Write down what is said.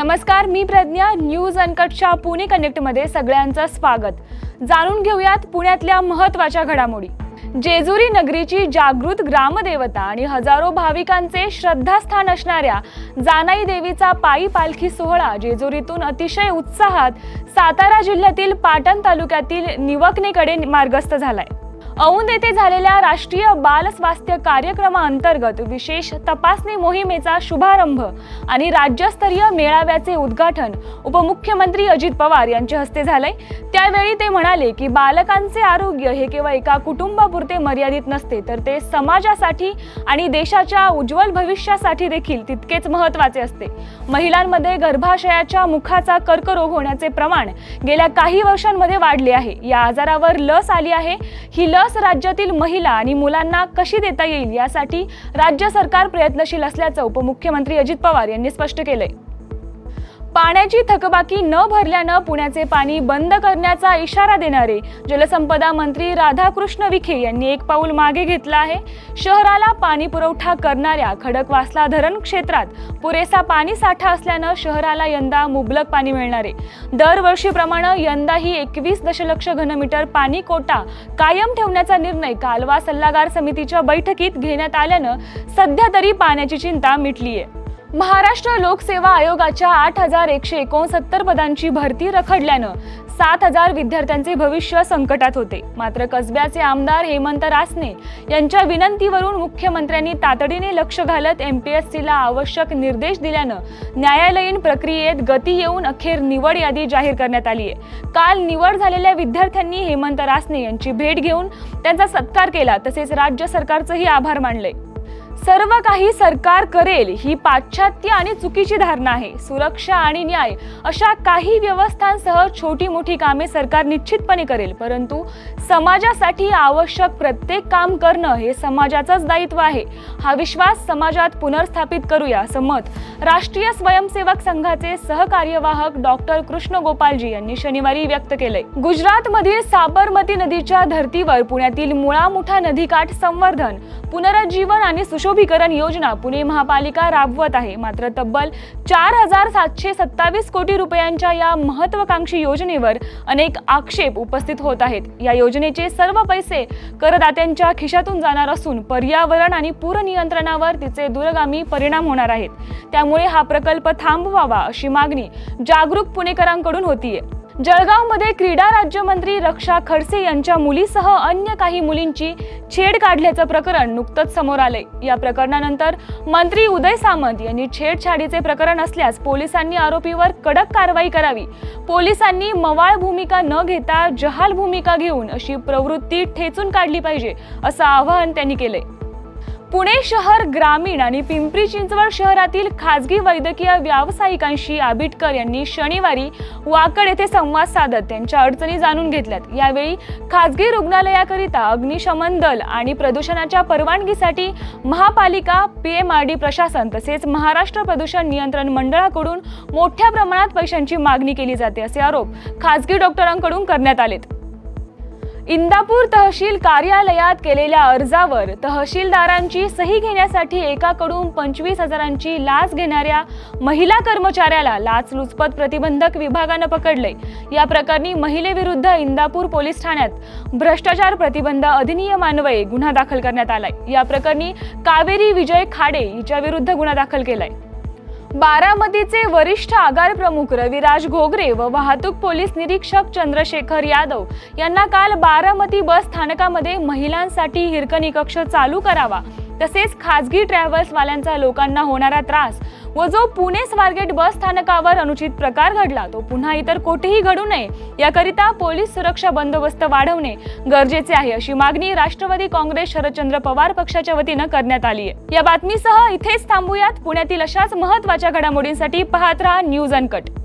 नमस्कार मी प्रज्ञा. न्यूज अनकटच्या पुणे कनेक्टमध्ये सगळ्यांचं स्वागत. जाणून घेऊयात पुण्यातल्या महत्त्वाच्या घडामोडी. जेजुरी नगरीची जागृत ग्रामदेवता आणि हजारो भाविकांचे श्रद्धास्थान असणाऱ्या जानाई देवीचा पायी पालखी सोहळा जेजुरीतून अतिशय उत्साहात सातारा जिल्ह्यातील पाटण तालुक्यातील निवकनेकडे मार्गस्थ झालाय. औंध येथे झालेल्या राष्ट्रीय बाल स्वास्थ्य कार्यक्रमाअंतर्गत विशेष तपासणी मोहिमेचा शुभारंभ आणि राज्यस्तरीय मेळाव्याचे उद्घाटन उपमुख्यमंत्री अजित पवार यांच्या हस्ते झालंय. त्यावेळी ते म्हणाले की बालकांचे आरोग्य हे केवळ एका कुटुंबापुरते मर्यादित नसते तर ते समाजासाठी आणि देशाच्या उज्ज्वल भविष्यासाठी देखील तितकेच महत्त्वाचे असते. महिलांमध्ये गर्भाशयाच्या मुखाचा कर्करोग होण्याचे प्रमाण गेल्या काही वर्षांमध्ये वाढले आहे. या आजारावर लस आली आहे. ही लस राज्यातील महिला आणि मुलांना कशी देता येईल यासाठी राज्य सरकार प्रयत्नशील असल्याचं उपमुख्यमंत्री अजित पवार यांनी स्पष्ट केलंय. पाण्याची थकबाकी न भरल्यानं पुण्याचे पाणी बंद करण्याचा इशारा देणारे जलसंपदा मंत्री राधाकृष्ण विखे यांनी एक पाऊल मागे घेतलं आहे. शहराला पाणी पुरवठा करणाऱ्या खडकवासला धरण क्षेत्रात पुरेसा पाणी साठा असल्यानं शहराला यंदा मुबलक पाणी मिळणार. आहे दरवर्षीप्रमाणे यंदाही एकवीस दशलक्ष घनमीटर पाणी कोटा कायम ठेवण्याचा निर्णय कालवा सल्लागार समितीच्या बैठकीत घेण्यात आल्यानं सध्या तरी पाण्याची चिंता मिटली आहे महाराष्ट्र लोकसेवा आयोगाच्या आठ हजार एकशे एकोणसत्तर पदांची भरती रखडल्यानं सात हजार विद्यार्थ्यांचे भविष्य संकटात होते. मात्र कसब्याचे आमदार हेमंत रासने यांच्या विनंतीवरून मुख्यमंत्र्यांनी तातडीने लक्ष घालत एम पी एस सीला आवश्यक निर्देश दिल्यानं न्यायालयीन प्रक्रियेत गती येऊन अखेर निवड यादी जाहीर करण्यात आली आहे. काल निवड झालेल्या विद्यार्थ्यांनी हेमंत रासने यांची भेट घेऊन त्यांचा सत्कार केला तसेच राज्य सरकारचंही आभार मानले. सर्व काही सरकार करेल ही पाश्चात्य आणि चुकीची धारणा आहे. सुरक्षा आणि न्याय अशा काही व्यवस्थांसह छोटी मोठी कामे सरकार निश्चितपणे करेल. परंतु समाजासाठी आवश्यक प्रत्येक काम करणं हे समाजाचंच दायित्व आहे. हा विश्वास समाजात पुनर्स्थापित करूया असं मत राष्ट्रीय स्वयंसेवक संघाचे सहकार्यवाहक डॉक्टर कृष्ण गोपालजी यांनी शनिवारी व्यक्त केलंय. गुजरातमधील साबरमती नदीच्या धर्तीवर पुण्यातील मुळा मुठा नदीकाठ संवर्धन पुनरुज्जीवन आणि सुशोभीकरण योजना पुणे महापालिका राबवत आहे. मात्र तब्बल चार हजार सातशे सत्तावीस कोटी रुपयांच्या या महत्वाकांक्षी योजनेवर अनेक आक्षेप उपस्थित होत आहेत. या योजनेचे सर्व पैसे करदात्यांच्या खिशातून जाणार असून पर्यावरण आणि पूरनियंत्रणावर तिचे दूरगामी परिणाम होणार आहेत. त्यामुळे हा प्रकल्प थांबवावा अशी मागणी जागरूक पुणेकरांकडून होतीये. जळगावमध्ये क्रीडा राज्यमंत्री रक्षा खडसे यांच्या मुलीसह अन्य काही मुलींची छेड काढल्याचं प्रकरण नुकतंच समोर आले या प्रकरणानंतर मंत्री उदय सामंत यांनी छेडछाडीचे प्रकरण असल्यास पोलिसांनी आरोपीवर कडक कारवाई करावी. पोलिसांनी मवाळ भूमिका न घेता जहाल भूमिका घेऊन अशी प्रवृत्ती ठेचून काढली पाहिजे असं आवाहन त्यांनी केलंय. पुणे शहर ग्रामीण आणि पिंपरी चिंचवड शहरातील खाजगी वैद्यकीय व्यावसायिकांशी आबिटकर यांनी शनिवारी वाकड येथे संवाद साधत त्यांच्या अडचणी जाणून घेतल्यात. यावेळी खाजगी रुग्णालयाकरिता अग्निशमन दल आणि प्रदूषणाच्या परवानगीसाठी महापालिका पीएमआरडी प्रशासन तसेच महाराष्ट्र प्रदूषण नियंत्रण मंडळाकडून मोठ्या प्रमाणात पैशांची मागणी केली जाते असे आरोप खाजगी डॉक्टरांकडून करण्यात आलेत. इंदापूर तहसील कार्यालयात केलेल्या अर्जावर तहसीलदारांची सही घेण्यासाठी एकाकडून पंचवीस हजारांची लाच घेणाऱ्या महिला कर्मचाऱ्याला लाचलुचपत प्रतिबंधक विभागानं पकडले. या प्रकरणी महिलेविरुद्ध इंदापूर पोलीस ठाण्यात भ्रष्टाचार प्रतिबंध अधिनियमान्वये गुन्हा दाखल करण्यात आलाय. या प्रकरणी कावेरी विजय खाडे हिच्याविरुद्ध गुन्हा दाखल केलाय. बारामतीचे वरिष्ठ आगार प्रमुख रविराज घोगरे व वाहतूक पोलीस निरीक्षक चंद्रशेखर यादव यांना काल बारामती बस स्थानकामध्ये महिलांसाठी हिरकणी कक्ष चालू करावा. तसेच खाजगी ट्रॅव्हल्सवाल्यांचा लोकांना होणारा त्रास व जो पुणे स्वारगेट बस स्थानकावर अनुचित प्रकार घडला तो पुन्हा इतर कोठेही घडू नये याकरिता पोलीस सुरक्षा बंदोबस्त वाढवणे गरजेचे आहे अशी मागणी राष्ट्रवादी काँग्रेस शरदचंद्र पवार पक्षाच्या वतीनं करण्यात आली आहे. या बातमीसह इथेच थांबूयात. पुण्यातील अशाच महत्त्वाच्या घडामोडींसाठी पाहत राहा न्यूज अनकट.